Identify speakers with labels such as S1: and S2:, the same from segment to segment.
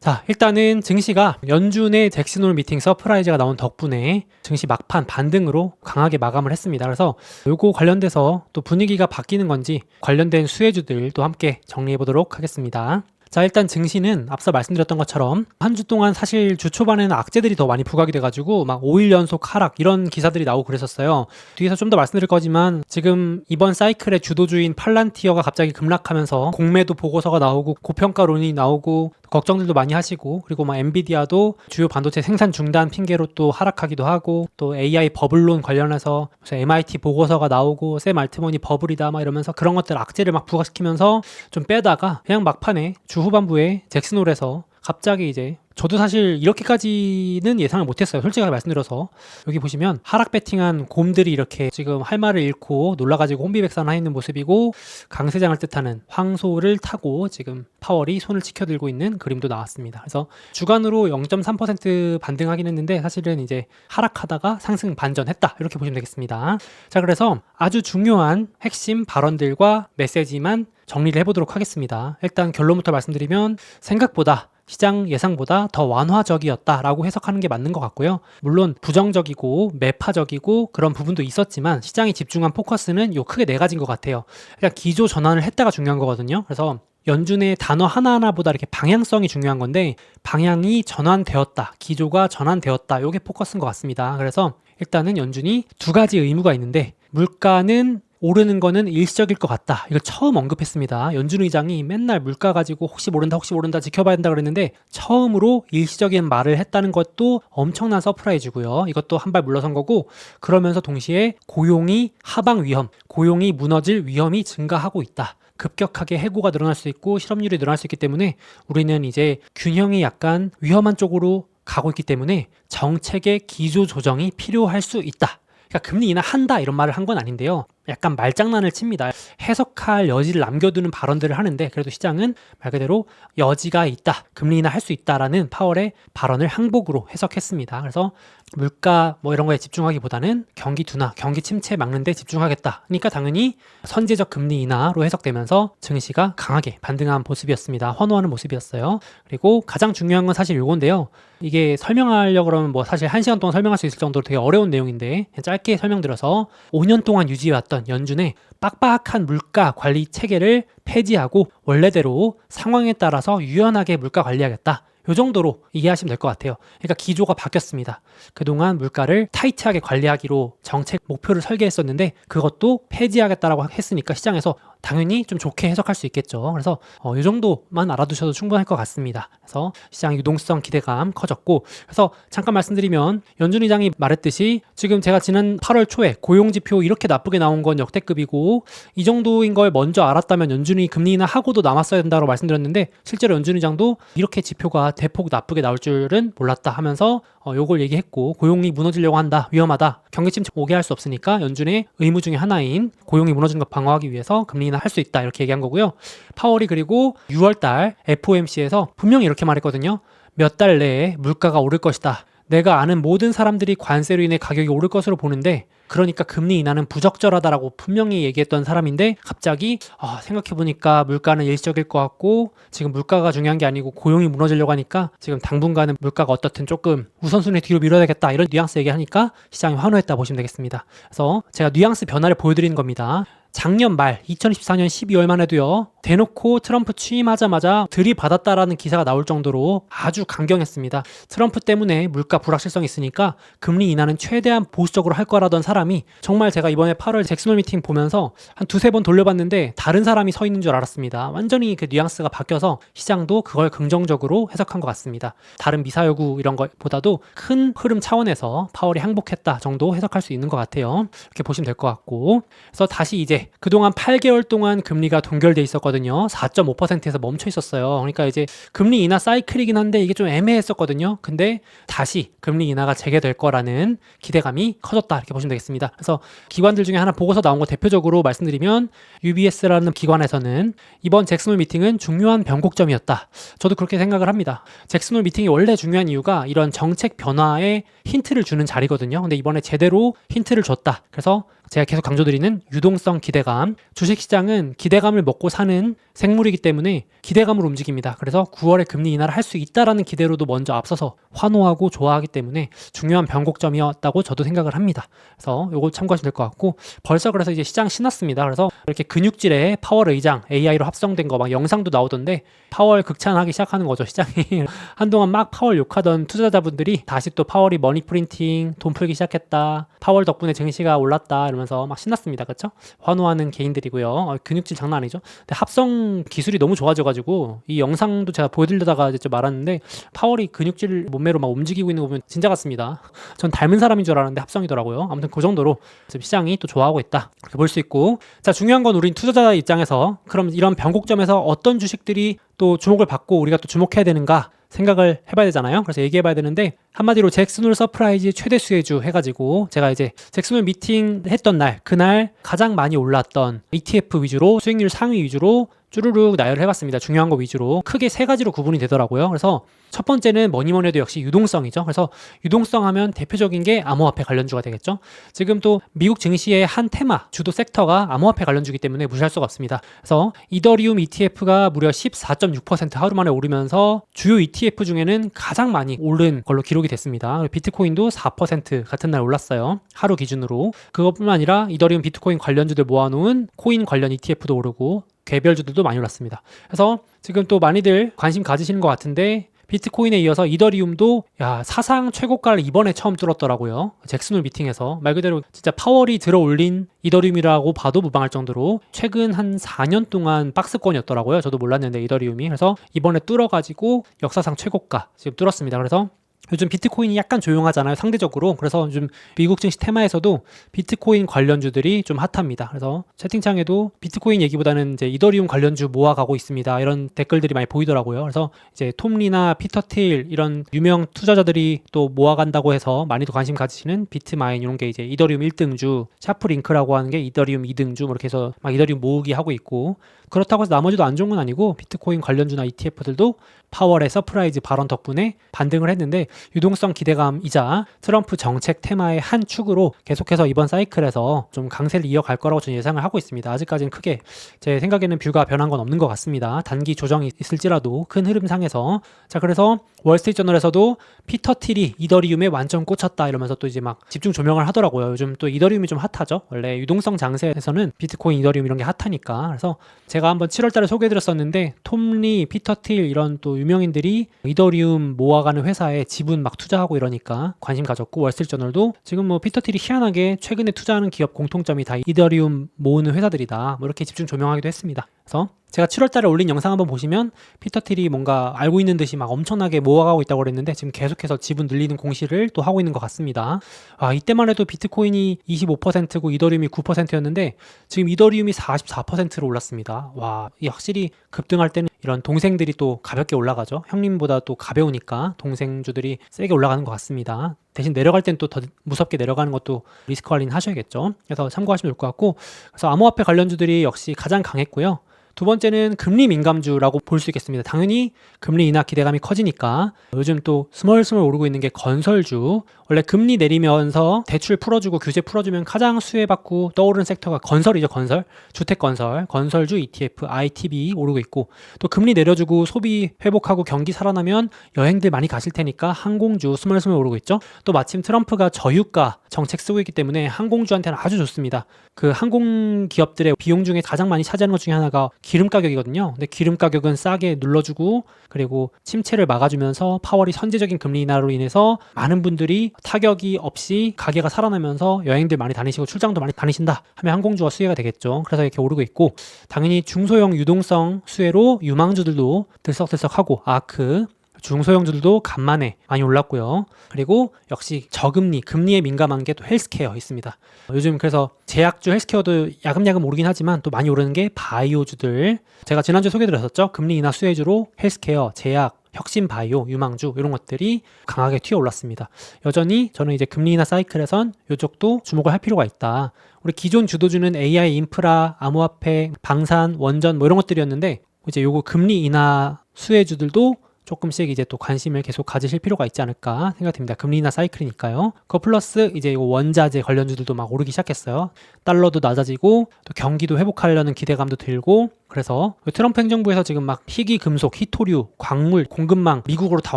S1: 자, 일단은 증시가 연준의 잭슨홀 미팅 서프라이즈가 나온 덕분에 증시 막판 반등으로 강하게 마감을 했습니다. 그래서 요거 관련돼서 또 분위기가 바뀌는 건지 관련된 수혜주들도 함께 정리해 보도록 하겠습니다. 자, 일단 증시는 앞서 말씀드렸던 것처럼 한 주 동안 사실 주 초반에는 악재들이 더 많이 부각이 돼가지고 막 5일 연속 하락 이런 기사들이 나오고 그랬었어요. 뒤에서 좀 더 말씀드릴 거지만 지금 이번 사이클의 주도주인 팔란티어가 갑자기 급락하면서 공매도 보고서가 나오고 고평가론이 나오고 걱정들도 많이 하시고 그리고 막 엔비디아도 주요 반도체 생산 중단 핑계로 또 하락하기도 하고 또 AI 버블론 관련해서 MIT 보고서가 나오고 샘 알트먼이 버블이다 막 이러면서 그런 것들 악재를 막 부각시키면서 좀 빼다가 그냥 막판에 주 후반부에 잭슨홀에서 갑자기 이제 저도 사실 이렇게까지는 예상을 못했어요. 솔직하게 말씀드려서 여기 보시면 하락 배팅한 곰들이 이렇게 지금 할 말을 잃고 놀라가지고 혼비백산을 있는 모습이고 강세장을 뜻하는 황소를 타고 지금 파월이 손을 치켜들고 있는 그림도 나왔습니다. 그래서 주간으로 0.3% 반등하긴 했는데 사실은 이제 하락하다가 상승 반전했다 이렇게 보시면 되겠습니다. 자 그래서 아주 중요한 핵심 발언들과 메시지만 정리를 해보도록 하겠습니다. 일단 결론부터 말씀드리면 생각보다 시장 예상보다 더 완화적이었다라고 해석하는 게 맞는 것 같고요. 물론 부정적이고 매파적이고 그런 부분도 있었지만 시장이 집중한 포커스는 요 크게 네 가지인 것 같아요. 그러니까 기조 전환을 했다가 중요한 거거든요. 그래서 연준의 단어 하나하나보다 이렇게 방향성이 중요한 건데 방향이 전환되었다, 기조가 전환되었다. 요게 포커스인 것 같습니다. 그래서 일단은 연준이 두 가지 의무가 있는데 물가는 오르는 거는 일시적일 것 같다. 이걸 처음 언급했습니다. 연준 의장이 맨날 물가 가지고 혹시 모른다, 혹시 모른다, 지켜봐야 된다 그랬는데 처음으로 일시적인 말을 했다는 것도 엄청난 서프라이즈고요. 이것도 한 발 물러선 거고 그러면서 동시에 고용이 하방 위험, 고용이 무너질 위험이 증가하고 있다. 급격하게 해고가 늘어날 수 있고 실업률이 늘어날 수 있기 때문에 우리는 이제 균형이 약간 위험한 쪽으로 가고 있기 때문에 정책의 기조 조정이 필요할 수 있다. 그러니까 금리 인하한다 이런 말을 한 건 아닌데요. 약간 말장난을 칩니다. 해석할 여지를 남겨두는 발언들을 하는데 그래도 시장은 말 그대로 여지가 있다. 금리 인하 할 수 있다라는 파월의 발언을 항복으로 해석했습니다. 그래서 물가 뭐 이런 거에 집중하기보다는 경기 둔화, 경기 침체 막는 데 집중하겠다. 그러니까 당연히 선제적 금리 인하로 해석되면서 증시가 강하게 반등한 모습이었습니다. 환호하는 모습이었어요. 그리고 가장 중요한 건 사실 요건데요. 이게 설명하려고 그러면 뭐 사실 한 시간 동안 설명할 수 있을 정도로 되게 어려운 내용인데 짧게 설명드려서 5년 동안 유지해왔 던 연준의 빡빡한 물가 관리 체계를 폐지하고 원래대로 상황에 따라서 유연하게 물가 관리하겠다. 요 정도로 이해하시면 될 것 같아요. 그러니까 기조가 바뀌었습니다. 그동안 물가를 타이트하게 관리하기로 정책 목표를 설계했었는데 그것도 폐지하겠다라고 했으니까 시장에서 당연히 좀 좋게 해석할 수 있겠죠. 그래서 어, 이 정도만 알아두셔도 충분할 것 같습니다. 그래서 시장 유동성 기대감 커졌고 그래서 잠깐 말씀드리면 연준 의장이 말했듯이 지금 제가 지난 8월 초에 고용 지표 이렇게 나쁘게 나온 건 역대급이고 이 정도인 걸 먼저 알았다면 연준이 금리 인하 하고도 남았어야 된다고 말씀드렸는데 실제로 연준 의장도 이렇게 지표가 대폭 나쁘게 나올 줄은 몰랐다 하면서 어, 요걸 얘기했고 고용이 무너지려고 한다 위험하다 경기 침체 오게 할 수 없으니까 연준의 의무 중의 하나인 고용이 무너지는 것 방어하기 위해서 금리 인하 할 수 있다 이렇게 얘기한 거고요. 파월이 그리고 6월달 FOMC에서 분명히 이렇게 말했거든요. 몇 달 내에 물가가 오를 것이다 내가 아는 모든 사람들이 관세로 인해 가격이 오를 것으로 보는데 그러니까 금리 인하는 부적절하다라고 분명히 얘기했던 사람인데 갑자기 아, 생각해 보니까 물가는 일시적일 것 같고 지금 물가가 중요한 게 아니고 고용이 무너지려고 하니까 지금 당분간은 물가가 어떻든 조금 우선순위 뒤로 밀어야겠다 이런 뉘앙스 얘기하니까 시장이 환호했다 보시면 되겠습니다. 그래서 제가 뉘앙스 변화를 보여드리는 겁니다. 작년 말 2014년 12월만 해도요 대놓고 트럼프 취임하자마자 들이받았다라는 기사가 나올 정도로 아주 강경했습니다. 트럼프 때문에 물가 불확실성이 있으니까 금리 인하는 최대한 보수적으로 할 거라던 사람이 정말 제가 이번에 8월 잭슨홀 미팅 보면서 한 두세 번 돌려봤는데 다른 사람이 서 있는 줄 알았습니다. 완전히 그 뉘앙스가 바뀌어서 시장도 그걸 긍정적으로 해석한 것 같습니다. 다른 미사 여구 이런 것보다도 큰 흐름 차원에서 파월이 항복했다 정도 해석할 수 있는 것 같아요. 이렇게 보시면 될 것 같고 그래서 다시 이제 그동안 8개월 동안 금리가 동결돼 있었거든요. 4.5%에서 멈춰 있었어요. 그러니까 이제 금리 인하 사이클이긴 한데 이게 좀 애매했었거든요. 근데 다시 금리 인하가 재개될 거라는 기대감이 커졌다. 이렇게 보시면 되겠습니다. 그래서 기관들 중에 하나 보고서 나온 거 대표적으로 말씀드리면 UBS라는 기관에서는 이번 잭슨홀 미팅은 중요한 변곡점이었다. 저도 그렇게 생각을 합니다. 잭슨홀 미팅이 원래 중요한 이유가 이런 정책 변화에 힌트를 주는 자리거든요. 근데 이번에 제대로 힌트를 줬다. 그래서 제가 계속 강조드리는 유동성 기대감. 주식시장은 기대감을 먹고 사는 생물이기 때문에 기대감으로 움직입니다. 그래서 9월에 금리 인하를 할 수 있다라는 기대로도 먼저 앞서서 환호하고 좋아하기 때문에 중요한 변곡점이었다고 저도 생각을 합니다. 그래서 요거 참고하시면 될 것 같고 벌써 그래서 이제 시장 신났습니다. 그래서 이렇게 근육질의 파월 의장 AI로 합성된 거 막 영상도 나오던데 파월 극찬하기 시작하는 거죠 시장이 한동안 막 파월 욕하던 투자자분들이 다시 또 파월이 머니 프린팅 돈 풀기 시작했다 파월 덕분에 증시가 올랐다 이러면 서 막 신났습니다. 그렇죠 환호하는 개인들이고요. 어, 근육질 장난 아니죠? 근데 합성 기술이 너무 좋아져가지고 이 영상도 제가 보여드리다가 이제 좀 말았는데 파월이 근육질 몸매로 막 움직이고 있는 거 보면 진짜 같습니다. 전 닮은 사람인 줄 알았는데 합성이더라고요. 아무튼 그 정도로 지금 시장이 또 좋아하고 있다. 이렇게 볼 수 있고. 자 중요한 건 우린 투자자 입장에서 그럼 이런 변곡점에서 어떤 주식들이 또 주목을 받고 우리가 또 주목해야 되는가 생각을 해봐야 되잖아요. 그래서 얘기해봐야 되는데 한마디로 잭슨홀 서프라이즈 최대 수혜주 해가지고 제가 이제 잭슨홀 미팅 했던 날 그날 가장 많이 올랐던 ETF 위주로 수익률 상위 위주로 쭈루룩 나열을 해봤습니다. 중요한 거 위주로 크게 세 가지로 구분이 되더라고요. 그래서 첫 번째는 해도 역시 유동성이죠. 그래서 유동성 하면 대표적인 게 암호화폐 관련주가 되겠죠. 지금 또 미국 증시의 한 테마 주도 섹터가 암호화폐 관련주기 때문에 무시할 수가 없습니다. 그래서 이더리움 ETF가 무려 14.6% 하루 만에 오르면서 주요 ETF 중에는 가장 많이 오른 걸로 기록 이 됐습니다. 비트코인도 4% 같은 날 올랐어요. 하루 기준으로. 그것뿐만 아니라 이더리움 비트코인 관련주들 모아놓은 코인 관련 ETF도 오르고 개별주들도 많이 올랐습니다. 그래서 지금 또 많이들 관심 가지시는 것 같은데 비트코인에 이어서 이더리움도 야 사상 최고가를 이번에 처음 뚫었더라고요. 잭슨홀 미팅에서 말 그대로 진짜 파월이 들어 올린 이더리움이라고 봐도 무방할 정도로 최근 한 4년 동안 박스권이었더라고요. 저도 몰랐는데 이더리움이 그래서 이번에 뚫어가지고 역사상 최고가 지금 뚫었습니다. 그래서 요즘 비트코인이 약간 조용하잖아요, 상대적으로. 그래서 요즘 미국 증시 테마에서도 비트코인 관련주들이 좀 핫합니다. 그래서 채팅창에도 비트코인 얘기보다는 이제 이더리움 관련주 모아가고 있습니다. 이런 댓글들이 많이 보이더라고요. 그래서 이제 톰리나 피터 틸 이런 유명 투자자들이 또 모아간다고 해서 많이도 관심 가지시는 비트마인 이런 게 이제 이더리움 1등주, 샤프링크라고 하는 게 이더리움 2등주 뭐 이렇게 해서 막 이더리움 모으기 하고 있고 그렇다고 해서 나머지도 안 좋은 건 아니고 비트코인 관련주나 ETF들도 파월의 서프라이즈 발언 덕분에 반등을 했는데 유동성 기대감이자 트럼프 정책 테마의 한 축으로 계속해서 이번 사이클에서 좀 강세를 이어갈 거라고 저는 예상을 하고 있습니다. 아직까지는 크게 제 생각에는 뷰가 변한 건 없는 것 같습니다. 단기 조정이 있을지라도 큰 흐름상에서 자 그래서 월스트리트저널에서도 피터 틸이 이더리움에 완전 꽂혔다 이러면서 또 이제 막 집중 조명을 하더라고요. 요즘 또 이더리움이 좀 핫하죠. 원래 유동성 장세에서는 비트코인, 이더리움 이런 게 핫하니까 그래서 제가 한번 7월달에 소개해드렸었는데 톰리, 피터 틸 이런 또 유명인들이 이더리움 모아가는 회사에 지분 막 투자하고 이러니까 관심 가졌고 월스트리트저널도 지금 뭐 피터 틸이 희한하게 최근에 투자하는 기업 공통점이 다 이더리움 모으는 회사들이다. 뭐 이렇게 집중 조명하기도 했습니다. 그래서 제가 7월달에 올린 영상 한번 보시면 피터 틸이 뭔가 알고 있는 듯이 막 엄청나게 모아가고 있다고 그랬는데 지금 계속해서 지분 늘리는 공시를 또 하고 있는 것 같습니다. 아 이때만 해도 비트코인이 25%고 이더리움이 9%였는데 지금 이더리움이 44%로 올랐습니다. 와, 이 확실히 급등할 때는 이런 동생들이 또 가볍게 올라가죠. 형님보다 또 가벼우니까 동생주들이 세게 올라가는 것 같습니다. 대신 내려갈 땐 또 더 무섭게 내려가는 것도 리스크 관리는 하셔야겠죠. 그래서 참고하시면 좋을 것 같고 그래서 암호화폐 관련주들이 역시 가장 강했고요. 두 번째는 금리 민감주라고 볼 수 있겠습니다. 당연히 금리 인하 기대감이 커지니까 요즘 또 스멀스멀 오르고 있는 게 건설주. 원래 금리 내리면서 대출 풀어주고 규제 풀어주면 가장 수혜받고 떠오르는 섹터가 건설이죠, 건설. 주택 건설, 건설주 ETF, ITB 오르고 있고 또 금리 내려주고 소비 회복하고 경기 살아나면 여행들 많이 가실 테니까 항공주 스멀스멀 오르고 있죠. 또 마침 트럼프가 저유가 정책 쓰고 있기 때문에 항공주한테는 아주 좋습니다. 그 항공 기업들의 비용 중에 가장 많이 차지하는 것 중에 하나가 기름 가격이거든요. 근데 기름 가격은 싸게 눌러주고 그리고 침체를 막아주면서 파월이 선제적인 금리 인하로 인해서 많은 분들이 타격이 없이 가게가 살아나면서 여행들 많이 다니시고 출장도 많이 다니신다 하면 항공주가 수혜가 되겠죠. 그래서 이렇게 오르고 있고 당연히 중소형 유동성 수혜로 유망주들도 들썩들썩하고 아크 중소형주들도 간만에 많이 올랐고요. 그리고 역시 저금리, 금리에 민감한 게 또 헬스케어 있습니다. 요즘 그래서 제약주 헬스케어도 야금야금 오르긴 하지만 또 많이 오르는 게 바이오주들. 제가 지난주에 소개드렸었죠. 금리 인하 수혜주로 헬스케어, 제약, 혁신 바이오, 유망주 이런 것들이 강하게 튀어 올랐습니다. 여전히 저는 이제 금리 인하 사이클에선 이쪽도 주목을 할 필요가 있다. 우리 기존 주도주는 AI 인프라, 암호화폐, 방산, 원전 뭐 이런 것들이었는데 이제 요거 금리 인하 수혜주들도 조금씩 이제 또 관심을 계속 가지실 필요가 있지 않을까 생각됩니다. 금리 인하 사이클이니까요. 그거 플러스 이제 원자재 관련주들도 막 오르기 시작했어요. 달러도 낮아지고 또 경기도 회복하려는 기대감도 들고 그래서 트럼프 행정부에서 지금 막 희귀 금속, 희토류, 광물, 공급망 미국으로 다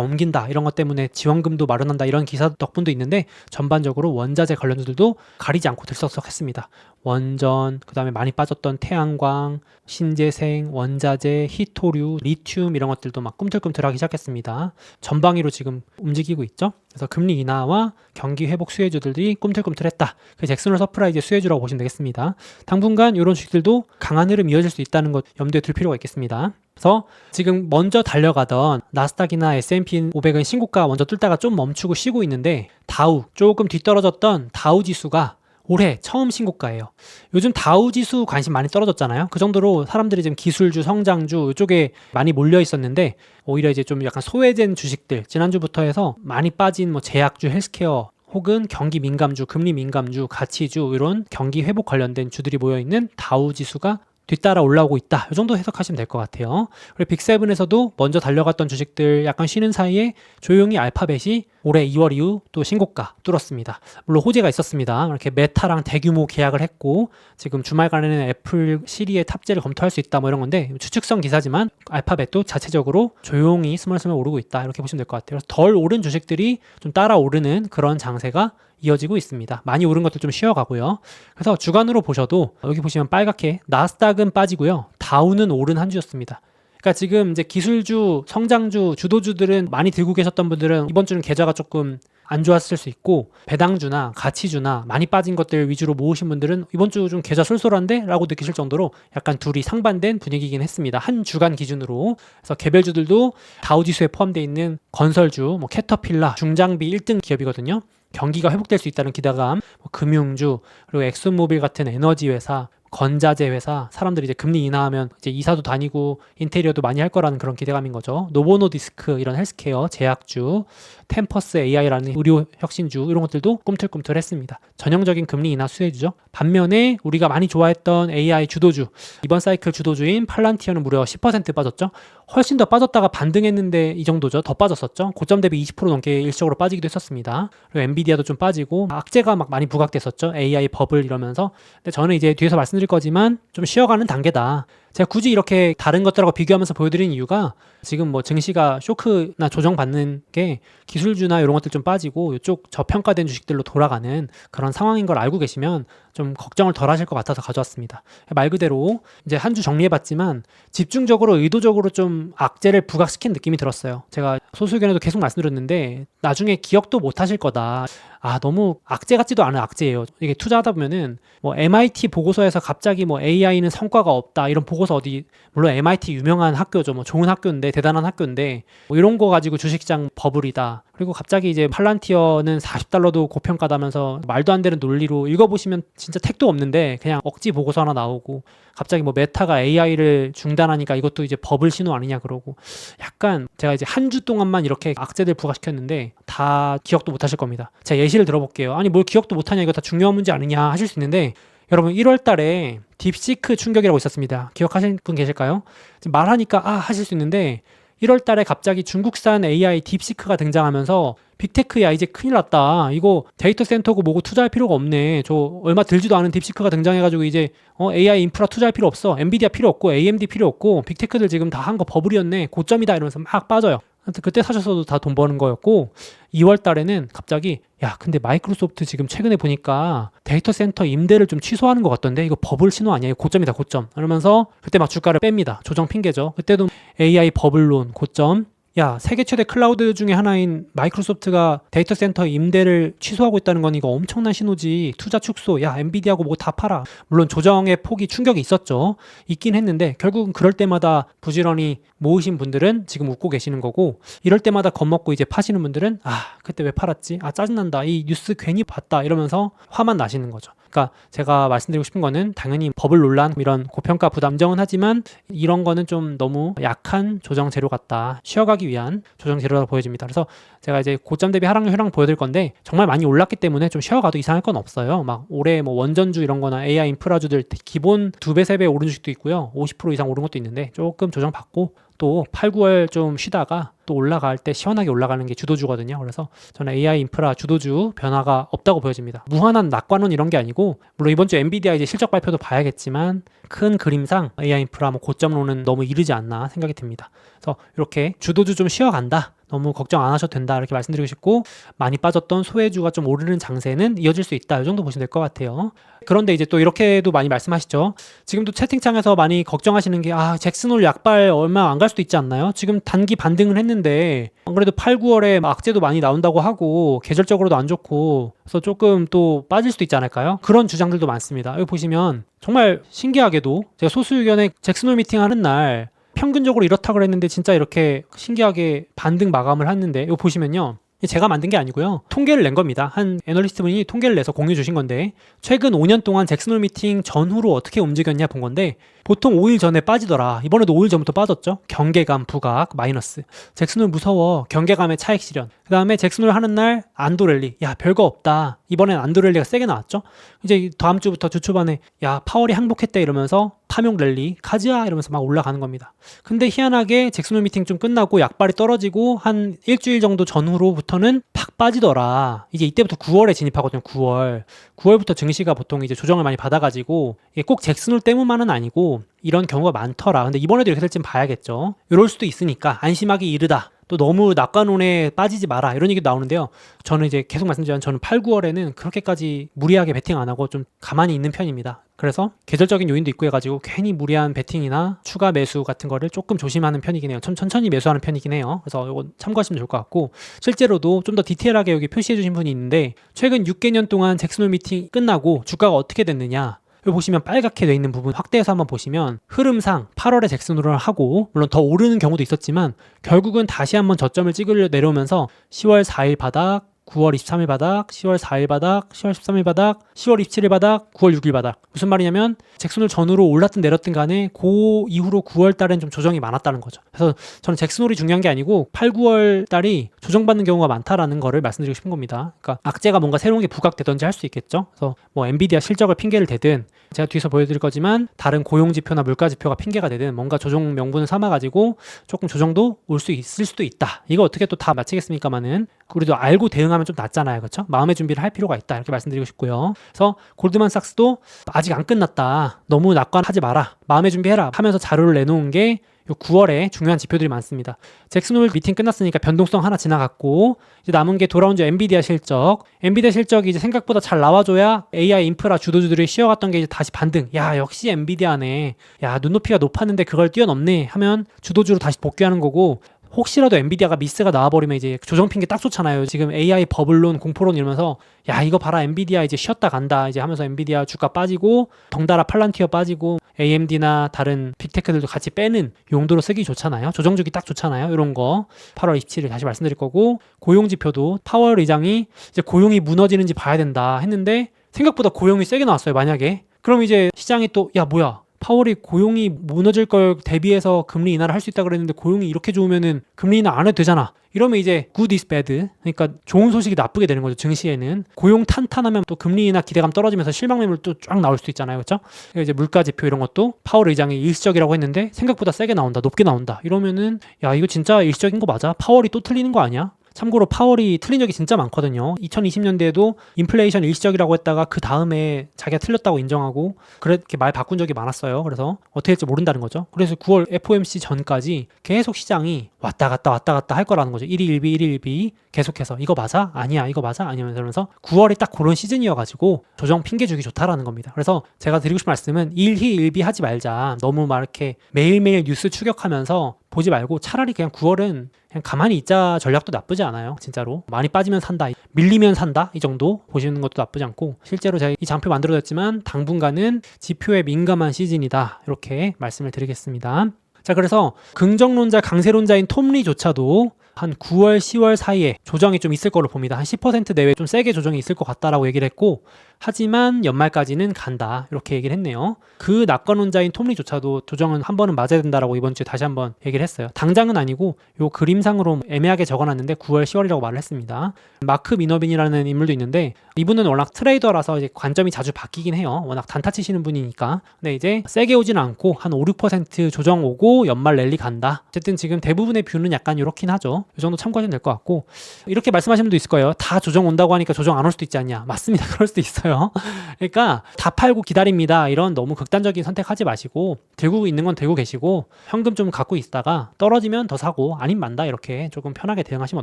S1: 옮긴다 이런 것 때문에 지원금도 마련한다 이런 기사 덕분도 있는데 전반적으로 원자재 관련주들도 가리지 않고 들썩썩했습니다. 원전, 그다음에 많이 빠졌던 태양광, 신재생, 원자재, 희토류, 리튬 이런 것들도 막 꿈틀꿈틀하기 시작했습니다. 전방위로 지금 움직이고 있죠. 그래서 금리 인하와 경기 회복 수혜주들이 꿈틀꿈틀했다. 그 잭슨홀 서프라이즈 수혜주라고 보시면 되겠습니다. 당분간 이런 주식들도 강한 흐름 이어질 수 있다는 것 염두에 둘 필요가 있겠습니다. 그래서 지금 먼저 달려가던 나스닥이나 S&P 500은 신고가 먼저 뚫다가 좀 멈추고 쉬고 있는데 다우 조금 뒤떨어졌던 다우 지수가 올해 처음 신고가예요. 요즘 다우 지수 관심 많이 떨어졌잖아요. 그 정도로 사람들이 지금 기술주, 성장주 이쪽에 많이 몰려 있었는데 오히려 이제 좀 약간 소외된 주식들 지난주부터 해서 많이 빠진 뭐 제약주, 헬스케어 혹은 경기 민감주, 금리 민감주, 가치주 이런 경기 회복 관련된 주들이 모여 있는 다우 지수가 뒤따라 올라오고 있다. 이 정도 해석하시면 될 것 같아요. 그리고 빅세븐에서도 먼저 달려갔던 주식들 약간 쉬는 사이에 조용히 알파벳이 올해 2월 이후 또 신고가 뚫었습니다. 물론 호재가 있었습니다. 이렇게 메타랑 대규모 계약을 했고 지금 주말간에는 애플 시리의 탑재를 검토할 수 있다 뭐 이런 건데 추측성 기사지만 알파벳도 자체적으로 조용히 스멀스멀 오르고 있다 이렇게 보시면 될 것 같아요. 덜 오른 주식들이 좀 따라 오르는 그런 장세가 이어지고 있습니다. 많이 오른 것들 좀 쉬어가고요. 그래서 주간으로 보셔도 여기 보시면 빨갛게 나스닥은 빠지고요. 다우는 오른 한 주였습니다. 그러니까 지금 이제 기술주, 성장주, 주도주들은 많이 들고 계셨던 분들은 이번 주는 계좌가 조금 안 좋았을 수 있고 배당주나 가치주나 많이 빠진 것들 위주로 모으신 분들은 이번 주 좀 계좌 쏠쏠한데? 라고 느끼실 정도로 약간 둘이 상반된 분위기긴 했습니다. 한 주간 기준으로. 그래서 개별주들도 다우지수에 포함되어 있는 건설주, 뭐 캐터필라, 중장비 1등 기업이거든요. 경기가 회복될 수 있다는 기대감, 뭐 금융주, 그리고 엑슨모빌 같은 에너지 회사, 건자재 회사, 사람들이 이제 금리 인하하면 이제 이사도 다니고 인테리어도 많이 할 거라는 그런 기대감인 거죠. 노보노디스크 이런 헬스케어, 제약주, 템퍼스 AI라는 의료 혁신주 이런 것들도 꿈틀꿈틀했습니다. 전형적인 금리 인하 수혜주죠. 반면에 우리가 많이 좋아했던 AI 주도주 이번 사이클 주도주인 팔란티어는 무려 10% 빠졌죠. 훨씬 더 빠졌다가 반등했는데 이 정도죠. 더 빠졌었죠. 고점 대비 20% 넘게 일시적으로 빠지기도 했었습니다. 그리고 엔비디아도 좀 빠지고 악재가 막 많이 부각됐었죠. AI 버블 이러면서. 근데 저는 이제 뒤에서 말씀드릴 거지만 좀 쉬어가는 단계다. 제가 굳이 이렇게 다른 것들하고 비교하면서 보여드린 이유가 지금 뭐 증시가 쇼크나 조정받는 게 기술주나 이런 것들 좀 빠지고 이쪽 저평가된 주식들로 돌아가는 그런 상황인 걸 알고 계시면 좀 걱정을 덜 하실 것 같아서 가져왔습니다. 말 그대로 이제 한 주 정리해봤지만 집중적으로 의도적으로 좀 악재를 부각시킨 느낌이 들었어요. 제가 소수견에도 계속 말씀드렸는데 나중에 기억도 못 하실 거다. 아 너무 악재 같지도 않은 악재예요. 이게 투자하다 보면은 뭐 MIT 보고서에서 갑자기 뭐 AI는 성과가 없다 이런 보고서 어디 물론 MIT 유명한 학교죠. 뭐 좋은 학교인데 대단한 학교인데 뭐 이런 거 가지고 주식장 버블이다. 그리고 갑자기 이제 팔란티어는 40달러도 고평가다면서 말도 안 되는 논리로 읽어보시면 진짜 택도 없는데 그냥 억지 보고서 하나 나오고 갑자기 뭐 메타가 AI를 중단하니까 이것도 이제 버블 신호 아니냐 그러고 약간 제가 이제 한 주 동안만 이렇게 악재들 부각시켰는데 다 기억도 못 하실 겁니다. 제가 예시를 들어볼게요. 아니 뭘 기억도 못 하냐 이거 다 중요한 문제 아니냐 하실 수 있는데 여러분 1월 달에 딥시크 충격이라고 있었습니다. 기억하실 분 계실까요? 말하니까 아 하실 수 있는데 1월 달에 갑자기 중국산 AI 딥시크가 등장하면서 빅테크야 이제 큰일 났다. 이거 데이터 센터고 뭐고 투자할 필요가 없네. 저 얼마 들지도 않은 딥시크가 등장해가지고 이제 어, AI 인프라 투자할 필요 없어. 엔비디아 필요 없고 AMD 필요 없고 빅테크들 지금 다 한 거 버블이었네. 고점이다 이러면서 막 빠져요. 하여튼 그때 사셨어도 다 돈 버는 거였고 2월 달에는 갑자기 야 근데 마이크로소프트 지금 최근에 보니까 데이터 센터 임대를 좀 취소하는 것 같던데? 이거 버블 신호 이거 고점이다 고점. 그러면서 그때 막 주가를 뺍니다. 조정 핑계죠. 그때도 AI 버블론 고점 야 세계 최대 클라우드 중에 하나인 마이크로소프트가 데이터 센터 임대를 취소하고 있다는 건 이거 엄청난 신호지. 투자 축소. 야 엔비디아고 뭐다 팔아. 물론 조정의 폭이 충격이 있었죠. 있긴 했는데 결국은 그럴 때마다 부지런히 모으신 분들은 지금 웃고 계시는 거고 이럴 때마다 겁먹고 이제 파시는 분들은 아 그때 왜 팔았지? 아 짜증난다. 이 뉴스 괜히 봤다. 이러면서 화만 나시는 거죠 그러니까 제가 말씀드리고 싶은 거는 당연히 버블 논란 이런 고평가 부담정은 하지만 이런 거는 좀 너무 약한 조정 재료 같다. 쉬어가기 위한 조정 재료라고 보여집니다. 그래서 제가 이제 고점 대비 하락률 효랑 보여드릴 건데 정말 많이 올랐기 때문에 좀 쉬어가도 이상할 건 없어요. 막 올해 뭐 원전주 이런 거나 AI 인프라주들 기본 두 배, 세 배 오른 주식도 있고요. 50% 이상 오른 것도 있는데 조금 조정 받고 또 8, 9월 좀 쉬다가 또 올라갈 때 시원하게 올라가는 게 주도주거든요. 그래서 저는 AI 인프라 주도주 변화가 없다고 보여집니다. 무한한 낙관론 이런 게 아니고 물론 이번 주 엔비디아 이제 실적 발표도 봐야겠지만 큰 그림상 AI 인프라 뭐 고점론은 너무 이르지 않나 생각이 듭니다. 그래서 이렇게 주도주 좀 쉬어간다. 너무 걱정 안 하셔도 된다 이렇게 말씀드리고 싶고 많이 빠졌던 소외주가 좀 오르는 장세는 이어질 수 있다 이 정도 보시면 될 것 같아요. 그런데 이제 또 이렇게도 많이 말씀하시죠. 지금도 채팅창에서 많이 걱정하시는 게 아 잭슨홀 약발 얼마 안 갈 수도 있지 않나요? 지금 단기 반등을 했는데 안 그래도 8, 9월에 악재도 많이 나온다고 하고 계절적으로도 안 좋고 그래서 조금 또 빠질 수도 있지 않을까요? 그런 주장들도 많습니다. 여기 보시면 정말 신기하게도 제가 소수 의견에 잭슨홀 미팅 하는 날 평균적으로 이렇다 그랬는데 진짜 이렇게 신기하게 반등 마감을 했는데 이거 보시면요. 제가 만든 게 아니고요. 통계를 낸 겁니다. 한 애널리스트 분이 통계를 내서 공유 주신 건데 최근 5년 동안 잭슨홀 미팅 전후로 어떻게 움직였냐 본 건데 보통 5일 전에 빠지더라. 이번에도 5일 전부터 빠졌죠. 경계감, 부각, 마이너스. 잭슨홀 무서워. 경계감의 차익 실현. 그 다음에 잭슨홀 하는 날 안도 랠리. 야 별거 없다. 이번엔 안도 랠리가 세게 나왔죠. 이제 다음 주부터 주 초반에 야 파월이 항복했대 이러면서 파명 랠리 가즈아 이러면서 막 올라가는 겁니다. 근데 희한하게 잭슨홀 미팅 좀 끝나고 약발이 떨어지고 한 일주일 정도 전후로부터는 팍 빠지더라. 이제 이때부터 9월에 진입하거든요. 9월. 9월부터 증시가 보통 이제 조정을 많이 받아가지고 이게 꼭 잭슨홀 때문만은 아니고 이런 경우가 많더라. 근데 이번에도 이렇게 될지는 봐야겠죠. 이럴 수도 있으니까 안심하기 이르다. 또 너무 낙관론에 빠지지 마라 이런 얘기도 나오는데요. 저는 이제 계속 말씀드리면 저는 8, 9월에는 그렇게까지 무리하게 베팅 안 하고 좀 가만히 있는 편입니다. 그래서 계절적인 요인도 있고 해가지고 괜히 무리한 베팅이나 추가 매수 같은 거를 조금 조심하는 편이긴 해요. 천, 천천히 매수하는 편이긴 해요. 그래서 이거 참고하시면 좋을 것 같고 실제로도 좀 더 디테일하게 여기 표시해 주신 분이 있는데 최근 6개년 동안 잭슨홀 미팅 끝나고 주가가 어떻게 됐느냐 여기 보시면 빨갛게 돼 있는 부분 확대해서 한번 보시면 흐름상 8월에 잭슨홀을 하고 물론 더 오르는 경우도 있었지만 결국은 다시 한번 저점을 찍으려 내려오면서 10월 4일 바닥 9월 23일 바닥, 10월 4일 바닥, 10월 13일 바닥, 10월 27일 바닥, 9월 6일 바닥. 무슨 말이냐면 잭슨홀 전후로 올랐든 내렸든 간에 그 이후로 9월 달엔 좀 조정이 많았다는 거죠. 그래서 저는 잭슨홀이 중요한 게 아니고 8, 9월 달이 조정받는 경우가 많다라는 거를 말씀드리고 싶은 겁니다. 그러니까 악재가 뭔가 새로운 게 부각되던지 할 수 있겠죠. 그래서 뭐 엔비디아 실적을 핑계를 대든 제가 뒤에서 보여드릴 거지만 다른 고용 지표나 물가 지표가 핑계가 되든 뭔가 조정 명분을 삼아 가지고 조금 조정도 올 수 있을 수도 있다. 이거 어떻게 또다 맞히겠습니까만은 우리도 알고 대응하 면 좀 낫잖아요. 그렇죠? 마음의 준비를 할 필요가 있다. 이렇게 말씀드리고 싶고요. 그래서 골드만삭스도 아직 안 끝났다. 너무 낙관하지 마라. 마음의 준비해라. 하면서 자료를 내놓은 게 9월에 중요한 지표들이 많습니다. 잭슨홀 미팅 끝났으니까 변동성 하나 지나갔고 이제 남은 게 돌아온 지 엔비디아 실적. 엔비디아 실적이 이제 생각보다 잘 나와줘야 AI 인프라 주도주들이 쉬어갔던 게 이제 다시 반등. 야 역시 엔비디아네. 야 눈높이가 높았는데 그걸 뛰어넘네 하면 주도주로 다시 복귀하는 거고 혹시라도 엔비디아가 미스가 나와버리면 이제 조정 핑계 딱 좋잖아요. 지금 AI 버블론 공포론 이러면서 야 이거 봐라 엔비디아 이제 쉬었다 간다 이제 하면서 엔비디아 주가 빠지고 덩달아 팔란티어 빠지고 AMD나 다른 빅테크들도 같이 빼는 용도로 쓰기 좋잖아요. 조정주기 딱 좋잖아요. 이런 거 8월 27일 다시 말씀드릴 거고 고용 지표도 파월 의장이 이제 고용이 무너지는지 봐야 된다 했는데 생각보다 고용이 세게 나왔어요. 만약에 그럼 이제 시장이 또 야 뭐야 파월이 고용이 무너질 걸 대비해서 금리 인하를 할 수 있다 그랬는데 고용이 이렇게 좋으면은 금리 인하 안 해도 되잖아. 이러면 이제 good is bad. 그러니까 좋은 소식이 나쁘게 되는 거죠. 증시에는 고용 탄탄하면 또 금리 인하 기대감 떨어지면서 실망 매물 또 쫙 나올 수도 있잖아요. 그렇죠? 이제 물가 지표 이런 것도 파월 의장이 일시적이라고 했는데 생각보다 세게 나온다. 높게 나온다. 이러면은 야, 이거 진짜 일시적인 거 맞아? 파월이 또 틀리는 거 아니야? 참고로 파월이 틀린 적이 진짜 많거든요. 2020년대에도 인플레이션 일시적이라고 했다가 그 다음에 자기가 틀렸다고 인정하고 그렇게 말 바꾼 적이 많았어요. 그래서 어떻게 될지 모른다는 거죠. 그래서 9월 FOMC 전까지 계속 시장이 왔다 갔다 왔다 갔다 할 거라는 거죠. 1일 1비 1일 1비 계속해서 이거 맞아? 아니야 이거 맞아? 아니면 그러면서 9월이 딱 그런 시즌이어 가지고 조정 핑계 주기 좋다라는 겁니다. 그래서 제가 드리고 싶은 말씀은 일희 일비 하지 말자. 너무 막 이렇게 매일매일 뉴스 추격하면서 보지 말고 차라리 그냥 9월은 그냥 가만히 있자 전략도 나쁘지 않아요. 진짜로. 많이 빠지면 산다. 밀리면 산다. 이 정도 보시는 것도 나쁘지 않고 실제로 제가 이 장표 만들어졌지만 당분간은 지표에 민감한 시즌이다. 이렇게 말씀을 드리겠습니다. 자, 그래서 긍정론자, 강세론자인 톰리조차도 한 9월, 10월 사이에 조정이 좀 있을 거로 봅니다. 한 10% 내외 좀 세게 조정이 있을 것 같다라고 얘기를 했고, 하지만 연말까지는 간다. 이렇게 얘기를 했네요. 그 낙관론자인 톰리조차도 조정은 한 번은 맞아야 된다라고 이번 주에 다시 한번 얘기를 했어요. 당장은 아니고 요 그림상으로 애매하게 적어놨는데 9월, 10월이라고 말을 했습니다. 마크 미너빈이라는 인물도 있는데 이분은 워낙 트레이더라서 이제 관점이 자주 바뀌긴 해요. 워낙 단타 치시는 분이니까. 근데 이제 세게 오지는 않고 한 5, 6% 조정 오고 연말 랠리 간다. 어쨌든 지금 대부분의 뷰는 약간 이렇긴 하죠. 이 정도 참고하시면 될 것 같고 이렇게 말씀하시는 분도 있을 거예요. 다 조정 온다고 하니까 조정 안 올 수도 있지 않냐. 맞습니다. 그럴 수도 있어요. 그러니까 다 팔고 기다립니다. 이런 너무 극단적인 선택하지 마시고 들고 있는 건 들고 계시고 현금 좀 갖고 있다가 떨어지면 더 사고 아님 만다 이렇게 조금 편하게 대응하시면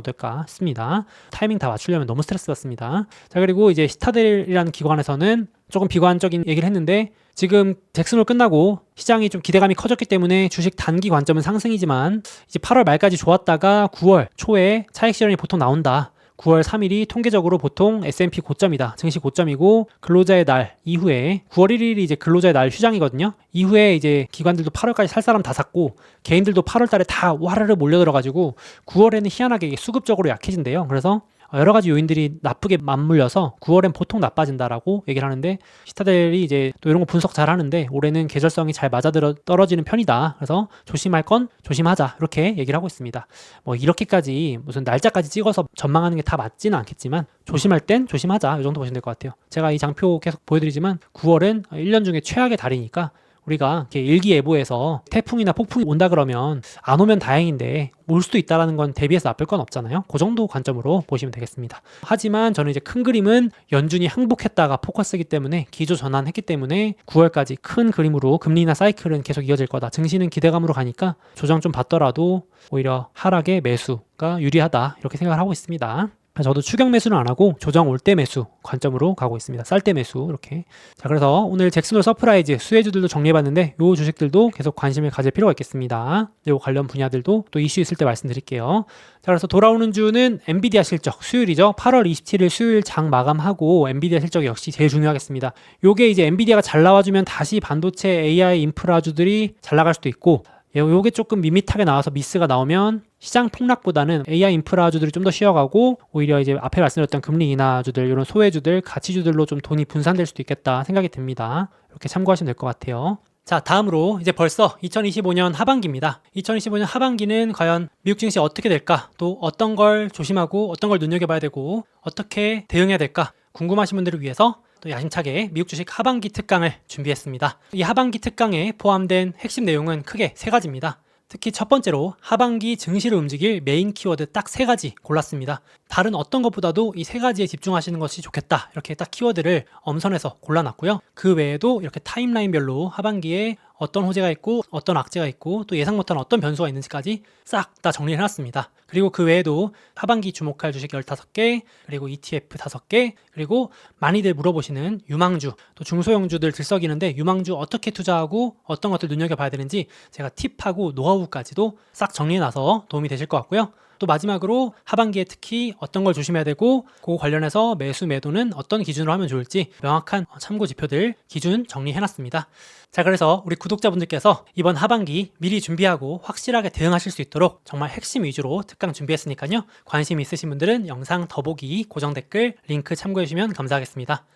S1: 어떨까 싶습니다. 타이밍 다 맞추려면 너무 스트레스 받습니다. 자 그리고 이제 시타델이라는 기관에서는 조금 비관적인 얘기를 했는데 지금 잭슨홀 끝나고 시장이 좀 기대감이 커졌기 때문에 주식 단기 관점은 상승이지만 이제 8월 말까지 좋았다가 9월 초에 차익 실현이 보통 나온다. 9월 3일이 통계적으로 보통 S&P 고점이다. 증시 고점이고 근로자의 날 이후에 9월 1일이 이제 근로자의 날 휴장이거든요. 이후에 이제 기관들도 8월까지 살 사람 다 샀고 개인들도 8월 달에 다 와르르 몰려들어 가지고 9월에는 희한하게 수급적으로 약해진대요. 그래서 여러 가지 요인들이 나쁘게 맞물려서 9월엔 보통 나빠진다라고 얘기를 하는데 시타델이 이제 또 이런 거 분석 잘 하는데 올해는 계절성이 잘 맞아들어 떨어지는 편이다. 그래서 조심할 건 조심하자. 이렇게 얘기를 하고 있습니다. 뭐 이렇게까지 무슨 날짜까지 찍어서 전망하는 게 다 맞지는 않겠지만 조심할 땐 조심하자. 이 정도 보시면 될 것 같아요. 제가 이 장표 계속 보여드리지만 9월은 1년 중에 최악의 달이니까 우리가 이렇게 일기예보에서 태풍이나 폭풍이 온다 그러면 안 오면 다행인데 올 수도 있다라는 건 대비해서 나쁠 건 없잖아요. 그 정도 관점으로 보시면 되겠습니다. 하지만 저는 이제 큰 그림은 연준이 항복했다가 포커스기 때문에 기조 전환했기 때문에 9월까지 큰 그림으로 금리나 사이클은 계속 이어질 거다. 증시는 기대감으로 가니까 조정 좀 받더라도 오히려 하락의 매수가 유리하다 이렇게 생각을 하고 있습니다. 저도 추격 매수는 안 하고 조정 올 때 매수 관점으로 가고 있습니다. 쌀 때 매수 이렇게. 자 그래서 오늘 잭슨홀 서프라이즈 수혜주들도 정리해봤는데 요 주식들도 계속 관심을 가질 필요가 있겠습니다. 요 관련 분야들도 또 이슈 있을 때 말씀드릴게요. 자 그래서 돌아오는 주는 엔비디아 실적 수요일이죠. 8월 27일 수요일 장 마감하고 엔비디아 실적 역시 제일 중요하겠습니다. 요게 이제 엔비디아가 잘 나와주면 다시 반도체 AI 인프라주들이 잘 나갈 수도 있고 요- 요게 조금 밋밋하게 나와서 미스가 나오면 시장 폭락보다는 AI 인프라주들이 좀 더 쉬어가고 오히려 이제 앞에 말씀드렸던 금리 인하주들 이런 소외주들 가치주들로 좀 돈이 분산될 수도 있겠다 생각이 듭니다. 이렇게 참고하시면 될 것 같아요. 자, 다음으로 이제 벌써 2025년 하반기입니다. 2025년 하반기는 과연 미국 증시 어떻게 될까? 또 어떤 걸 조심하고 어떤 걸 눈여겨봐야 되고 어떻게 대응해야 될까? 궁금하신 분들을 위해서 또 야심차게 미국 주식 하반기 특강을 준비했습니다. 이 하반기 특강에 포함된 핵심 내용은 크게 세 가지입니다. 특히 첫 번째로 하반기 증시를 움직일 메인 키워드 딱 세 가지 골랐습니다. 다른 어떤 것보다도 이 세 가지에 집중하시는 것이 좋겠다. 이렇게 딱 키워드를 엄선해서 골라놨고요. 그 외에도 이렇게 타임라인별로 하반기에 어떤 호재가 있고 어떤 악재가 있고 또 예상 못한 어떤 변수가 있는지까지 싹 다 정리를 해놨습니다. 그리고 그 외에도 하반기 주목할 주식 15개, 그리고 ETF 5개, 그리고 많이들 물어보시는 유망주, 또 중소형주들 들썩이는데 유망주 어떻게 투자하고 어떤 것들 눈여겨봐야 되는지 제가 팁하고 노하우까지도 싹 정리해놔서 도움이 되실 것 같고요. 또 마지막으로 하반기에 특히 어떤 걸 조심해야 되고 그 관련해서 매수 매도는 어떤 기준으로 하면 좋을지 명확한 참고 지표들 기준 정리해놨습니다. 자 그래서 우리 구독자분들께서 이번 하반기 미리 준비하고 확실하게 대응하실 수 있도록 정말 핵심 위주로 특강 준비했으니까요. 관심 있으신 분들은 영상 더보기 고정 댓글 링크 참고해 주시면 감사하겠습니다.